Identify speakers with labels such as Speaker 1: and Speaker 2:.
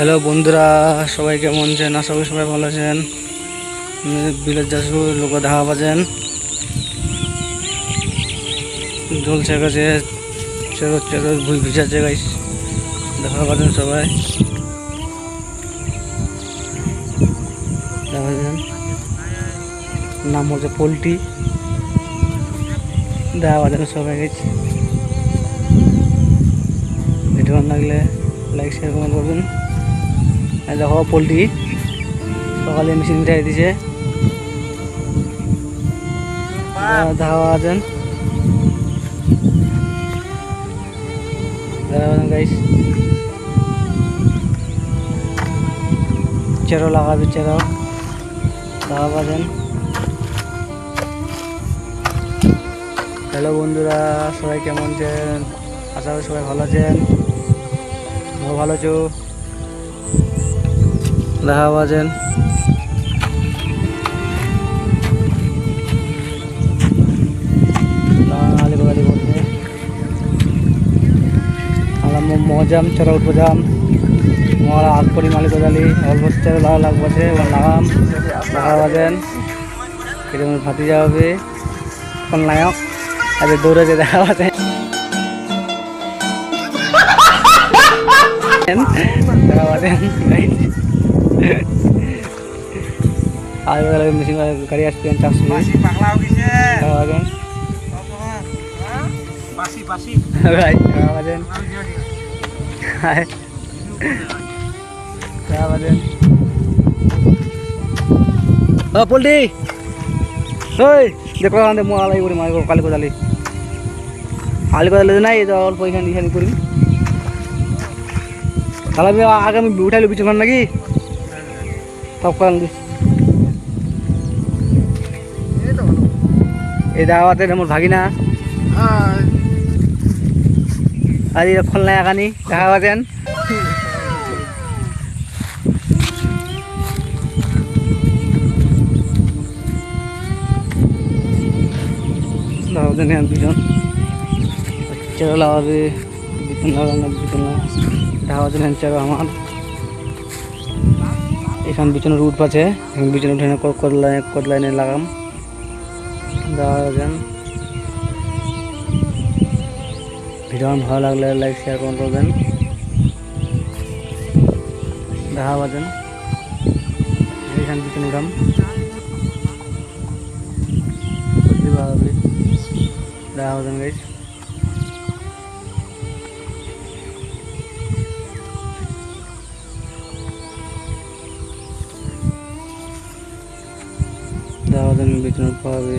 Speaker 1: Hello বন্ধুরা, সবাই কেমন আছেন? আশা করি সবাই ভালো আছেন। বিলের যাসু লোক দেখা পাচ্ছেন জল ছেঁকেছে চেরো চেরো ভুই ভিজাচ্ছে গাইস দেখা পাচ্ছেন সবাই। নাম হচ্ছে পোলট্রি। দেখা পাচ্ছেন সবাই গেছি। ভিডিও লাগলে লাইক শেয়ার কমেন্ট করবেন। দেখো, পোলট্রি। সকালে মেশিন মিঠাই দিছে। চেরো লাগাবে, চেরো। পাবেন হ্যালো বন্ধুরা, সবাই কেমন আছেন? আশা করি সবাই ভালো আছেন। ভালো আছো? দেখা আমরা মজাম যাম মোরা আগ করি মালিক জালি অল্প চড়া লাগা লাগবে লাগাম দেখা পাচ্ছেন কীরকম ফাটি যাবে কোন নায়ক আজ দৌড়াতে দেখা পাচ্ছেন দেখা পাচ্ছেন আর মেশিন গাড়ি আসছেন চার সময়
Speaker 2: পাগলা হয়ে গেছে
Speaker 1: দেখা পাচ্ছেন
Speaker 2: বাসি বাসি।
Speaker 1: ভাই দেখা পাচ্ছেন হায় দেখা পাচ্ছেন ও পোল্ট্রি ওই দেখো আমাদের মো আলাই করি মারি কালি কোদালি। আলি কোদালি নাই তো অল্প এখানে এখানে করি। তাহলে আমি আগে আমি উঠাইলো বিছান নাকি? দিস। এই দাওয়াতে আমার ভাগিনা। এই খোলনায় আগানি দেখা লাগাবেন দুজন চেরো লাগাবে বিছন লাগানো দেখা পাচ্ছেন চেরো আমার। এখান বিছনে রুট পাচ্ছে। বিছনে উঠে কদলাইনে কদলাইনে লাগাম। দেখা পাচ্ছেন ভিডিও ভালো লাগলে লাইক শেয়ার কমেন্ট করবেন। দেখা পাচ্ছেন এখান পিছনে উঠাম। দেখা পাচ্ছেন গাইস দেখা পাচ্ছেন পিছনে পাবে